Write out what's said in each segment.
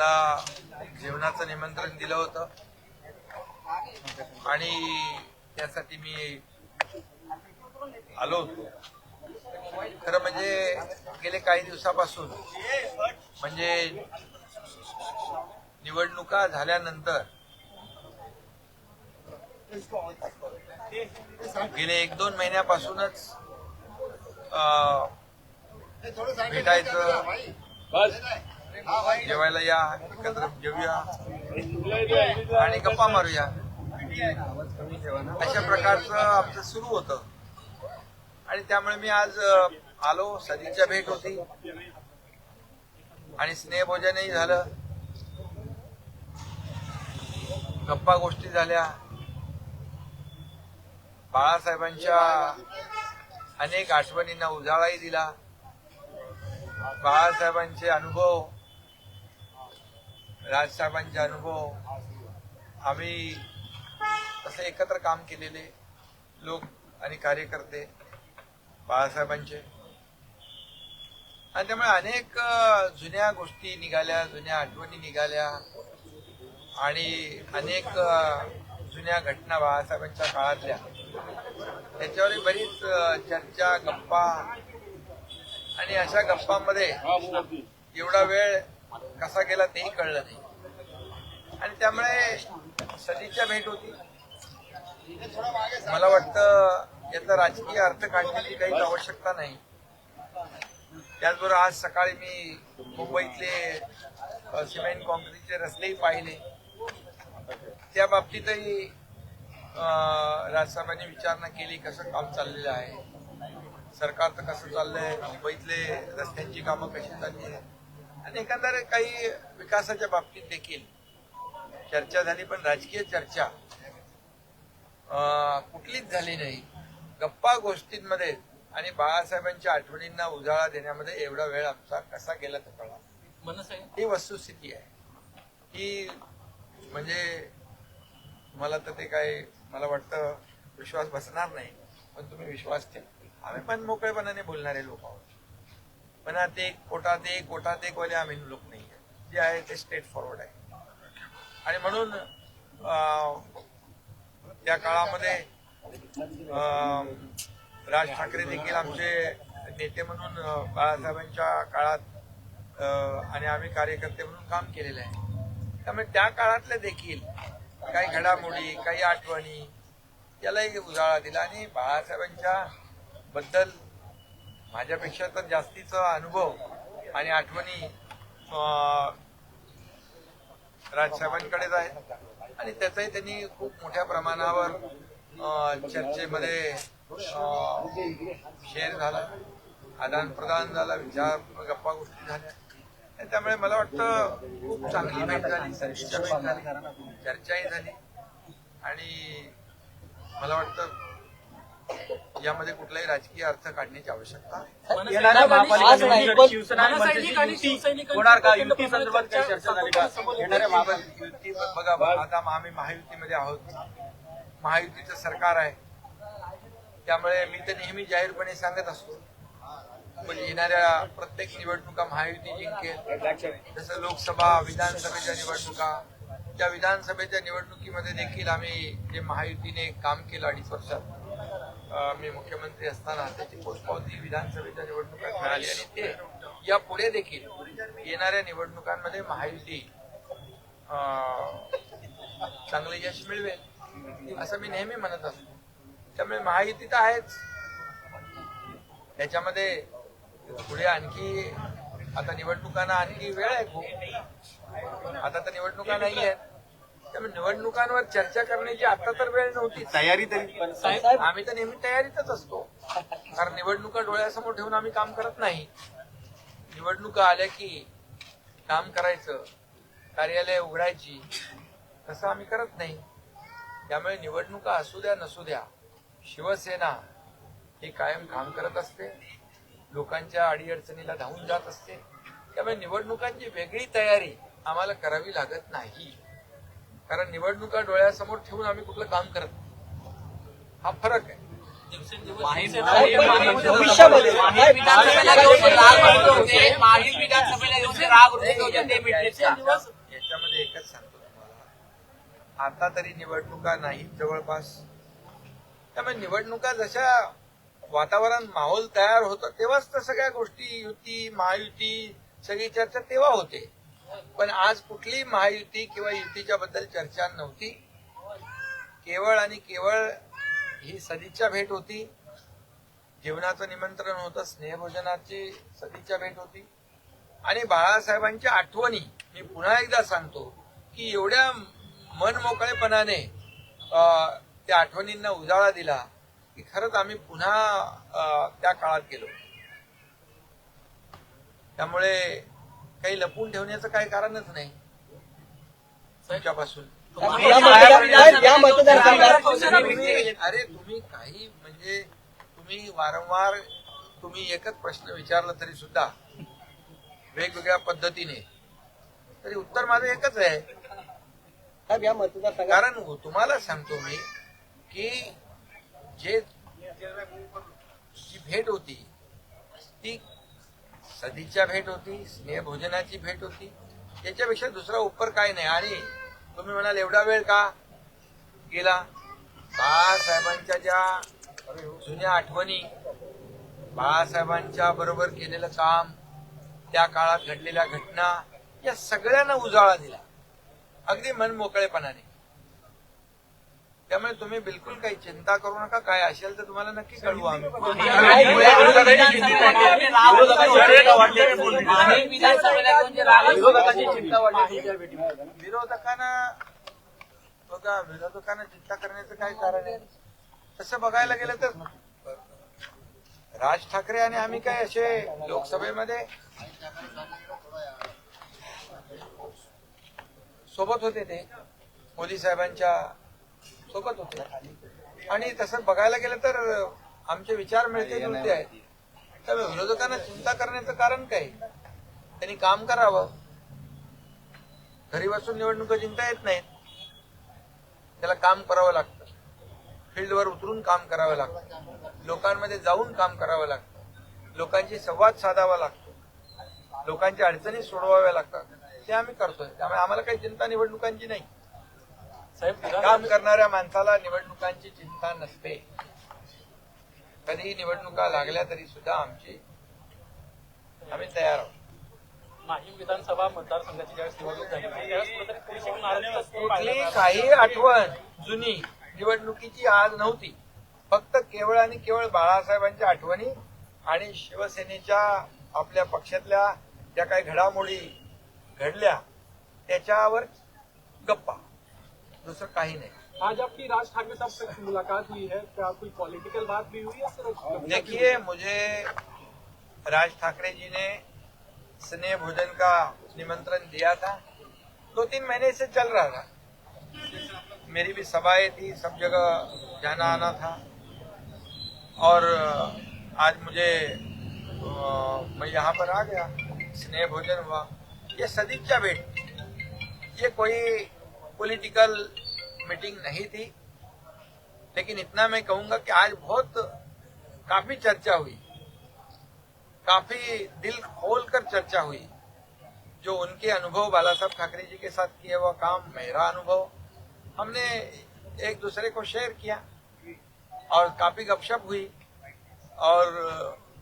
मला जेवणाचं निमंत्रण दिलं होतं. आणि त्यासाठी मी आलो होतो. खरं म्हणजे गेले काही दिवसापासून म्हणजे निवडणुका झाल्यानंतर गेले एक दोन महिन्यापासूनच भेटायचं. जेवायला या एकत्र जेवूया. आणि गप्पा मारूया. अशा प्रकारचं आमचं सुरू होतं. आणि त्यामुळे मी आज आलो. सदीच्या भेट होती. आणि स्नेहभोजनही झालं. गप्पा गोष्टी झाल्या. बाळासाहेबांच्या अनेक आठवणींना उजाळाही दिला. बाळासाहेबांचे अनुभव राजसाहेबांचे अनुभव आम्ही तसे एकत्र काम केलेले लोक आणि कार्यकर्ते बाळासाहेबांचे. आणि त्यामुळे अनेक जुन्या गोष्टी निघाल्या जुन्या आठवणी निघाल्या आणि अनेक जुन्या घटना बाळासाहेबांच्या काळातल्या. त्याच्यावरही बरीच चर्चा गप्पा आणि अशा गप्पांमध्ये एवढा वेळ कसा गेला तेही कळलं नाही. आणि त्यामुळे सदिच्छा भेट होती. मला वाटतं याचा राजकीय अर्थ काढण्याची काही आवश्यकता नाही. त्याचबरोबर आज सकाळी मी मुंबईतले सिमेंट कॉन्क्रीटचे रस्तेही पाहिले. त्या बाबतीतही राजसाहेबांनी विचारणा केली कसं काम चाललेलं आहे. सरकारचं कसं चाललंय मुंबईतले रस्त्यांची कामं कशी चालली आहेत. आणि एकंदर काही विकासाच्या बाबतीत देखील चर्चा झाली पण राजकीय चर्चा अं, कुठलीच झाली नाही. गप्पा गोष्टींमध्ये आणि बाळासाहेबांच्या आठवणींना उजाळा देण्यामध्ये एवढा वेळ आमचा कसा गेला तर कळा. ही वस्तुस्थिती आहे. ही म्हणजे मला तर ते काय मला वाटतं विश्वास बसणार नाही पण तुम्ही विश्वास ठेवा. आम्ही पण मोकळेपणाने बोलणारे लोक आहोत. पण ते कोटात एक कोटात एक वाले आम्ही लोक नाही आहे जे आहे ते स्ट्रेट फॉरवर्ड आहे. आणि म्हणून त्या काळामध्ये राज ठाकरे देखील आमचे नेते म्हणून बाळासाहेबांच्या काळात आणि आम्ही कार्यकर्ते म्हणून काम केलेलं आहे. त्यामुळे त्या काळातले देखील काही घडामोडी काही आठवणी यालाही उजाळा दिला आणि बाळासाहेबांच्या बद्दल माझ्यापेक्षा तर जास्तीचा अनुभव आणि आठवणी राजसाहेबांकडेच आहेत. आणि त्याचाही त्यांनी खूप मोठ्या प्रमाणावर चर्चेमध्ये शेअर झाला आदान प्रदान झाला विचार गप्पा गोष्टी झाल्या. त्यामुळे मला वाटतं खूप चांगली भेट झाली सदिच्छा भेट झाली चर्चाही झाली. आणि मला वाटतं यामध्ये कुठलाही राजकीय अर्थ काढण्याची आवश्यकता. येणाऱ्या महापालिका शिवसेना आणि मनसेची युती होणार का? युती संदर्भात काही चर्चा झाली का? येणाऱ्या महापालिका युती बघा आता आम्ही महायुतीमध्ये आहोत. महायुतीचं सरकार आहे. त्यामुळे मी तर नेहमी जाहीरपणे सांगत असतो. पण येणाऱ्या प्रत्येक निवडणुका महायुती जिंकेल. जसं लोकसभा विधानसभेच्या निवडणुका. त्या विधानसभेच्या निवडणुकीमध्ये देखील आम्ही जे महायुतीने काम केलं अडीच वर्षात मी मुख्यमंत्री असताना त्याची पोचपावती विधानसभेच्या निवडणुकात मिळाली आणि ते यापुढे देखील येणाऱ्या निवडणुकांमध्ये महायुती चांगले यश मिळवेल असं मी नेहमी म्हणत असतो. त्यामुळे महायुती तर आहेच. त्याच्यामध्ये पुढे आणखी आता निवडणुकांना आणखी वेळ आहे खूप. आता तर निवडणुका नाही आहेत त्यामुळे निवडणुकांवर चर्चा करण्याची आता तर वेळ नव्हती. तयारी तरी. पण साहेब. आम्ही तर नेहमी तयारीतच असतो. कारण निवडणुका डोळ्यासमोर ठेवून आम्ही काम करत नाही. निवडणुका आल्या की काम करायचं कार्यालय उघडायची तसं आम्ही करत नाही. त्यामुळे निवडणुका असू द्या नसू द्या शिवसेना ही कायम काम करत असते. लोकांच्या अडीअडचणीला धावून जात असते. त्यामुळे निवडणुकांची वेगळी तयारी आम्हाला करावी लागत नाही. कारण निवडणुका डोळ्यासमोर ठेवून आम्ही कुठलं काम करत नाही. हा फरक आहे याच्यामध्ये एकच सांगतो तुम्हाला आता तरी निवडणुका नाहीत जवळपास त्यामुळे निवडणुका जशा वातावरण माहोल तयार होतं तेव्हाच तर सगळ्या गोष्टी युती महायुती सगळी चर्चा तेव्हा होते पण आज कुठली महायुती किंवा युतीच्या बद्दल चर्चा नव्हती. केवळ आणि केवळ ही सदिच्छा भेट होती. जेवणाचं निमंत्रण होतं स्नेहभोजनाची सदिच्छा भेट होती. आणि बाळासाहेबांच्या आठवणी मी पुन्हा एकदा सांगतो की एवढ्या मनमोकळेपणाने अं, त्या आठवणींना उजाळा दिला की खरंच आम्ही पुन्हा त्या काळात गेलो. त्यामुळे काही लपून ठेवण्याचं काही कारणच नाही. तुमच्यापासून. अरे तुम्ही काही म्हणजे तुम्ही वारंवार तुम्ही एकच प्रश्न विचारला तरी सुद्धा वेगवेगळ्या पद्धतीने. तरी उत्तर माझं एकच आहे. कारण तुम्हाला सांगतो मी की जे जी भेट होती ती सदीच्या भेट होती स्नेहभोजनाची भेट होती. याच्यापेक्षा दुसरा उपर काय नाही. आणि तुम्ही म्हणाल एवढा वेळ का गेला? बाळासाहेबांच्या ज्या जुन्या आठवणी बाळासाहेबांच्या बरोबर केलेलं काम त्या काळात घडलेल्या घटना या सगळ्यांना उजाळा दिला. अगदी मन मोकळेपणाने. त्यामुळे तुम्ही बिलकुल काही चिंता करू नका. काय असेल तर तुम्हाला नक्की कळवू आम्ही. विरोधकांना बघा विरोधकांना चिंता करण्याचं काय कारण आहे? तसं बघायला गेलं तर राज ठाकरे आणि आम्ही काय असे लोकसभेमध्ये सोबत होते ते मोदी साहेबांच्या सोबत होते. आणि तसं बघायला गेलं तर आमचे विचार मिळते जुळते आहेत. त्यामुळे विरोधकांना चिंता करण्याचं कारण काय? त्यांनी काम करावं. घरी बसून निवडणुका जिंकता येत नाहीत. त्याला काम करावं लागतं. फील्डवर उतरून काम करावं लागतं. लोकांमध्ये जाऊन काम करावं लागतं. लोकांशी संवाद साधावा लागतो. लोकांच्या अडचणी सोडवाव्या लागतात. ते आम्ही करतोय. त्यामुळे आम्हाला काही चिंता निवडणुकांची नाही. काम करणाऱ्या माणसाला निवडणुकांची चिंता नसते. कधीही निवडणुका लागल्या तरी सुद्धा आमची आम्ही तयार आहोत. माहीम विधानसभा मतदारसंघाची ज्यावेळेस निवडणूक झाली कुठली काही आठवण जुनी निवडणुकीची आज नव्हती. फक्त केवळ आणि केवळ बाळासाहेबांच्या आठवणी आणि शिवसेनेच्या आपल्या पक्षातल्या ज्या काही घडामोडी घडल्या त्याच्यावर गप्पा. दुसरं काही नाही। आज आपकी राज ठाकरे साहब से मुलाकात हुई है। क्या कोई पॉलिटिकल बात भी हुई है सिर्फ़ देखिए मुझे राज ठाकरे जी ने स्नेह भोजन का निमंत्रण दिया था। दो तीन महीने से चल रहा था। मेरी भी सभाएँ थी सब जगह जाना आना था। और आज मुझे मैं यहाँ पर आ गया। स्नेह भोजन हुआ। ये सदिच्छा भेंट। ये कोई पॉलिटिकल मीटिंग नहीं थी, लेकिन इतना मैं कहूँगा कि आज बहुत काफ़ी चर्चा हुई, काफ़ी दिल खोल कर चर्चा हुई, जो उनके अनुभव बाला साहब ठाकरे जी के साथ किया हुआ काम, मेरा अनुभव, हमने एक दूसरे को शेयर किया, और काफ़ी गपशप हुई, और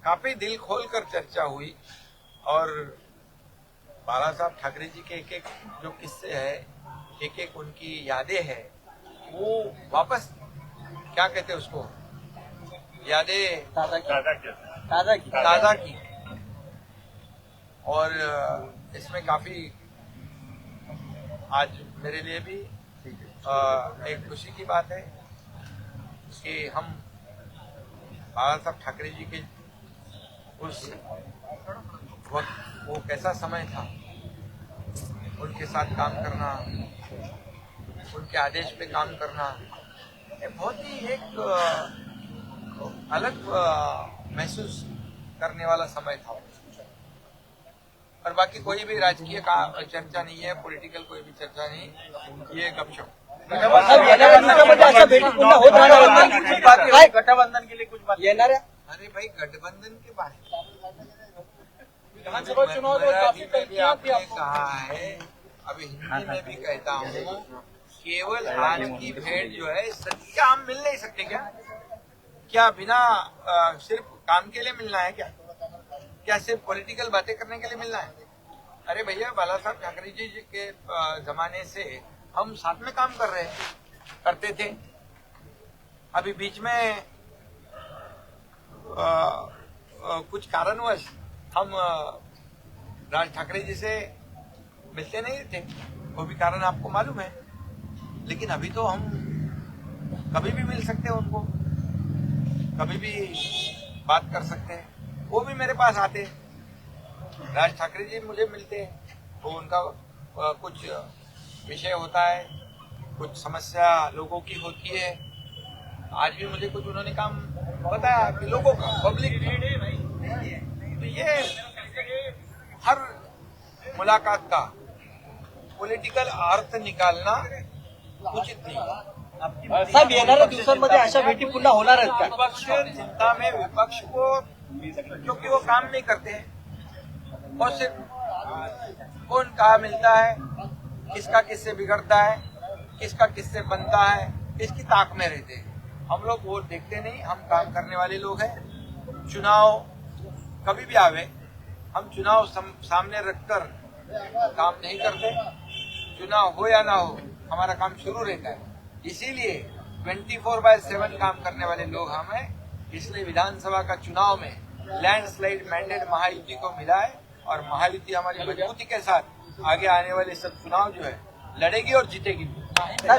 काफ़ी दिल खोल कर चर्चा हुई, और बाला साहब ठाकरे जी के एक एक जो किस्से है एक एक उनकी यादें हैं वो वापस क्या कहते हैं उसको? यादें ताज़ा की। ताज़ा की। ताज़ा की। और इसमें काफ़ी आज मेरे लिए भी एक खुशी की बात है कि हम बाला साहब ठाकरे जी के उस वक्त वो कैसा समय था उनके साथ काम करना उनके आदेश पे काम करना ये बहुत ही एक अलग महसूस करने वाला समय था। और बाकी कोई भी राजकीय का चर्चा नहीं है पॉलिटिकल कोई भी चर्चा नहीं ये गपशप. गठबंधन की बात काय गठबंधन के अरे भाई गठबंधन की बात विधानसभा चुनाव में काफ़ी भी आपने। कहा है अभी हिंदी में भी कहता हूँ। केवल आज की भेंट जो है क्या हम मिल नहीं सकते क्या? क्या बिना अ, सिर्फ़ काम के लिए मिलना है क्या? क्या सिर्फ़ पॉलिटिकल बातें करने के लिए मिलना है? अरे भैया बाला साहब ठाकरे जी के जमाने से हम साथ में काम कर रहे हैं करते थे। अभी बीच में अ, अ, कुछ कारणवश हम राज ठाकरे जी से मिलते नहीं थे। वो भी कारण आपको मालूम है। लेकिन अभी तो हम कभी भी मिल सकते हैं उनको। कभी भी बात कर सकते हैं। वो भी मेरे पास आते हैं। राज ठाकरे जी मुझे मिलते हैं। वो उनका कुछ विषय होता है, कुछ समस्या लोगों की होती है। आज भी मुझे कुछ उन्होंने काम बताया कि लोगों का पब्लिक तो ये हर मुलाकात का पॉलिटिकल अर्थ निकालना साहेब येणाऱ्या दिवसांमध्ये अशा भेटी पुन्हा होणार आहेत का? विपक्ष चिंता में विपक्ष को क्योंकि वो काम नहीं करते हैं। और सिर्फ़ कौन कहा मिलता है किसका किससे बिगड़ता है किसका किससे बनता है इसकी ताक में रहते हैं। हम लोग वो देखते नहीं हम काम करने वाले लोग हैं। चुनाव कभी भी आवे हम चुनाव सामने रखकर काम नहीं करते। चुनाव हो या ना हो हमारा काम शुरू रहता है। इसीलिए 24 फोर बाय सेवन काम करने वाले लोग हम हैं इसलिए विधानसभा का चुनाव में लैंडस्लाइड मैंडेट महायुति को मिला है और महायुति हमारी मजबूती के साथ आगे आने वाले सब चुनाव जो है लड़ेगी और जीतेगी।